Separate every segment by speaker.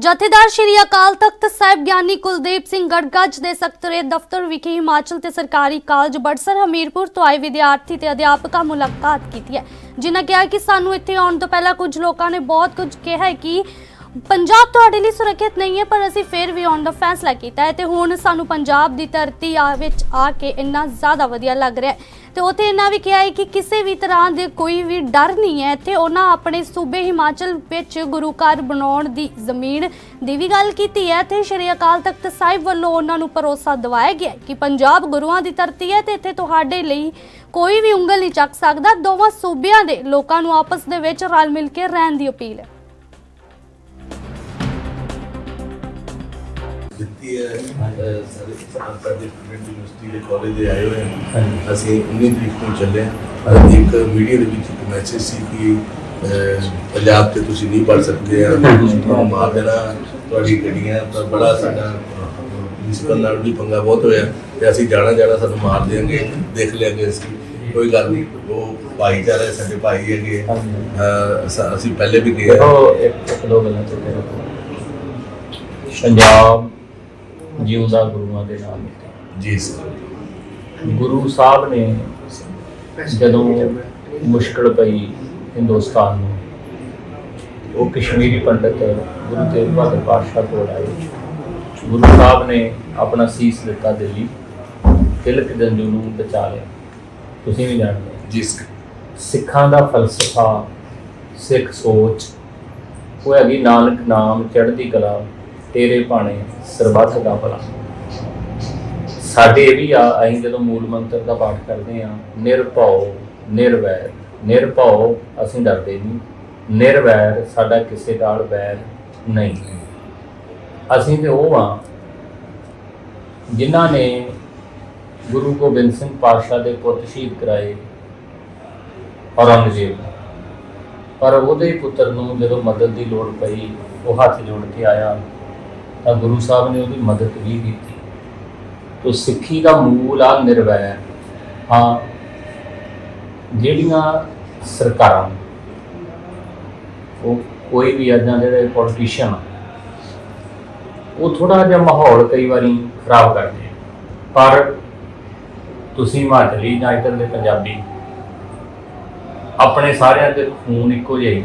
Speaker 1: ਜਥੇਦਾਰ ਸ਼੍ਰੀ ਅਕਾਲ ਤਖਤ ਸਾਹਿਬ ਗਿਆਨੀ ਕੁਲਦੀਪ ਸਿੰਘ ਗੜਗੱਜ ਦੇ ਸਕੱਤਰੇਤ ਦਫ਼ਤਰ ਵਿਖੇ ਹਿਮਾਚਲ ਤੇ ਸਰਕਾਰੀ ਕਾਲਜ ਬੜਸਰ ਹਮੀਰਪੁਰ ਤੋਂ ਆਏ ਵਿਦਿਆਰਥੀ ਤੇ ਅਧਿਆਪਕਾਂ ਮੁਲਾਕਾਤ ਕੀਤੀ ਹੈ। ਜਿਨ੍ਹਾਂ ਕਿਹਾ ਕਿ ਸਾਨੂੰ ਇੱਥੇ ਆਉਣ ਤੋਂ ਪਹਿਲਾਂ ਕੁਝ ਲੋਕਾਂ ਨੇ ਬਹੁਤ ਕੁਝ ਕਿਹਾ ਹੈ ਕਿ ਪੰਜਾਬ ਤੁਹਾਡੇ ਲਈ ਸੁਰੱਖਿਅਤ ਨਹੀਂ ਹੈ, ਪਰ ਅਸੀਂ ਫਿਰ ਵੀ ਆਉਣ ਦਾ ਫੈਸਲਾ ਕੀਤਾ ਹੈ ਤੇ ਹੁਣ ਸਾਨੂੰ ਪੰਜਾਬ ਦੀ ਧਰਤੀ ਆ ਵਿੱਚ ਆ ਕੇ ਇੰਨਾ ਜ਼ਿਆਦਾ ਵਧੀਆ ਲੱਗ ਰਿਹਾ ਹੈ। ਤੇ ਉੱਥੇ ਇਹਨਾਂ ਵੀ ਕਿਹਾ ਹੈ ਕਿ ਕਿਸੇ ਵੀ ਤਰ੍ਹਾਂ ਦੇ ਕੋਈ ਵੀ ਡਰ ਨਹੀਂ ਹੈ। ਇੱਥੇ ਉਹਨਾਂ ਆਪਣੇ ਸੂਬੇ ਹਿਮਾਚਲ ਵਿੱਚ ਗੁਰੂ ਘਰ ਬਣਾਉਣ ਦੀ ਜ਼ਮੀਨ ਦੀ ਵੀ ਗੱਲ ਕੀਤੀ ਹੈ ਤੇ ਸ਼੍ਰੀ ਅਕਾਲ ਤਖਤ ਸਾਹਿਬ ਵੱਲੋਂ ਉਹਨਾਂ ਨੂੰ ਭਰੋਸਾ ਦਿਵਾਇਆ ਗਿਆ ਕਿ ਪੰਜਾਬ ਗੁਰੂਆਂ ਦੀ ਧਰਤੀ ਹੈ ਤੇ ਇੱਥੇ ਤੁਹਾਡੇ ਲਈ ਕੋਈ ਵੀ ਉਂਗਲ ਨਹੀਂ ਚੱਕ ਸਕਦਾ। ਦੋਵਾਂ ਸੂਬਿਆਂ ਦੇ ਲੋਕਾਂ ਨੂੰ ਆਪਸ ਦੇ ਵਿੱਚ ਰਲ ਮਿਲ ਕੇ ਰਹਿਣ ਦੀ ਅਪੀਲ ਹੈ।
Speaker 2: ਦਿੱਤੀ ਹੈ। ਸਾਰੇ ਸੰਸਥਾ ਸਟੂਡੈਂਟ ਯੂਨੀਵਰਸਿਟੀ ਦੇ ਕਾਲਜ ਦੇ ਆਏ ਹੋਏ ਹਨ ਅਸੀਂ 19 ਤਰੀਕ ਨੂੰ ਚੱਲੇ ਹਾਂ। ਇੱਕ ਵੀਡੀਓ ਦੇ ਵਿੱਚ ਇੱਕ ਮੈਸੇਜ ਸੀ ਕਿ ਪੰਜਾਬ ਤੇ ਤੁਸੀਂ ਨਹੀਂ ਪੜ ਸਕਦੇ ਆ। ਤੁਹਾਨੂੰ ਮਾਰ ਦੇਣਾ ਤੁਹਾਡੀ ਗੱਡੀਆਂ। ਤਾਂ ਬੜਾ ਸਾਡਾ ਪ੍ਰਿੰਸੀਪਲ ਨਾਲ ਵੀ ਪੰਗਾ ਬਹੁਤ ਹੋਇਆ। ਤੇ ਅਸੀਂ ਜਾਣਾ ਜਾਣਾ ਸਾਨੂੰ ਮਾਰ ਦੇਣਗੇ, ਦੇਖ ਲਿਆਂਗੇ ਅਸੀਂ। ਕੋਈ ਗੱਲ ਨਹੀਂ। ਉਹ ਭਾਈਚਾਰਾ ਸਾਡੇ ਭਾਈ ਹੈਗੇ। ਅਸੀਂ ਪਹਿਲੇ ਵੀ ਗਏ ਹਾਂ।
Speaker 3: ਇੱਕ ਇੱਕ ਗੱਲਾਂ ਤੇ ਰੱਖੋ ਪੰਜਾਬ ਜਿਉਂਦਾ ਗੁਰੂਆਂ ਦੇ ਨਾਮ ਤੇ
Speaker 2: ਜੀ ਸਰ।
Speaker 3: ਗੁਰੂ ਸਾਹਿਬ ਨੇ ਜਦੋਂ ਮੁਸ਼ਕਲ ਪਈ ਹਿੰਦੁਸਤਾਨ ਨੂੰ ਉਹ ਕਸ਼ਮੀਰੀ ਪੰਡਤ ਗੁਰੂ ਤੇਗ ਬਹਾਦਰ ਪਾਤਸ਼ਾਹ ਕੋਲ ਆਏ। ਗੁਰੂ ਸਾਹਿਬ ਨੇ ਆਪਣਾ ਸੀਸ ਦਿੱਤਾ ਦਿੱਲੀ ਤਿਲਕ ਜੰਜੂ ਨੂੰ ਬਚਾ ਲਿਆ। ਤੁਸੀਂ ਵੀ ਜਾਣਦੇ ਹੋ।
Speaker 2: ਜੀ ਸਰ।
Speaker 3: ਸਿੱਖਾਂ ਦਾ ਫਲਸਫਾ ਸਿੱਖ ਸੋਚ ਉਹ ਹੈਗੀ ਨਾਨਕ ਨਾਮ ਚੜ੍ਹਦੀ ਕਲਾ ਤੇਰੇ ਭਾਣੇ ਸਰਬੱਤ ਦਾ ਭਲਾ। ਸਾਡੇ ਇਹ ਵੀ ਆ, ਅਸੀਂ ਜਦੋਂ ਮੂਲ ਮੰਤਰ ਦਾ ਪਾਠ ਕਰਦੇ ਆ ਨਿਰਭਉ, ਨਿਰਵੈਰ। ਨਿਰਭਉ, ਅਸੀਂ ਡਰਦੇ ਨਹੀਂ। ਨਿਰਵੈਰ, ਸਾਡਾ ਕਿਸੇ ਨਾਲ ਵੈਰ ਨਹੀਂ। ਅਸੀਂ ਤੇ ਉਹ ਆ, ਜਿਨ੍ਹਾਂ ਨੇ ਗੁਰੂ ਗੋਬਿੰਦ ਸਿੰਘ ਪਾਤਸ਼ਾਹ ਦੇ ਪੁੱਤ ਸ਼ਹੀਦ ਕਰਾਏ ਔਰੰਗਜ਼ੇਬ। ਪਰ ਉਹਦੇ ਪੁੱਤਰ ਨੂੰ ਜਦੋਂ ਮਦਦ ਦੀ ਲੋੜ ਪਈ, ਉਹ ਹੱਥ ਜੋੜ ਕੇ ਆਇਆ। ਤਾਂ ਗੁਰੂ ਸਾਹਿਬ ਨੇ ਉਹਦੀ ਮਦਦ ਵੀ ਕੀਤੀ। ਤੋ ਸਿੱਖੀ ਦਾ ਮੂਲ ਆ ਨਿਰਵੈਰ। ਹਾਂ, ਜਿਹੜੀਆਂ ਸਰਕਾਰਾਂ, ਉਹ ਕੋਈ ਵੀ ਅਜਾਂ ਜਿਹੜੇ ਪੋਲੀਟੀਸ਼ੀਅਨ ਉਹ ਥੋੜਾ ਜਿਹਾ ਮਾਹੌਲ ਕਈ ਵਾਰੀ ਖਰਾਬ ਕਰਦੇ ਪਰ ਤੁਸੀਂ ਹਿਮਾਚਲੀ ਜਾਂ ਇੱਧਰ ਦੇ ਪੰਜਾਬੀ, ਆਪਣੇ ਸਾਰਿਆਂ ਦੇ ਖੂਨ ਇੱਕੋ ਜਿਹਾ ਹੀ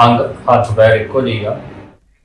Speaker 3: ਅੰਗ ਹੱਥ ਪੈਰ ਇੱਕੋ ਜਿਹਾ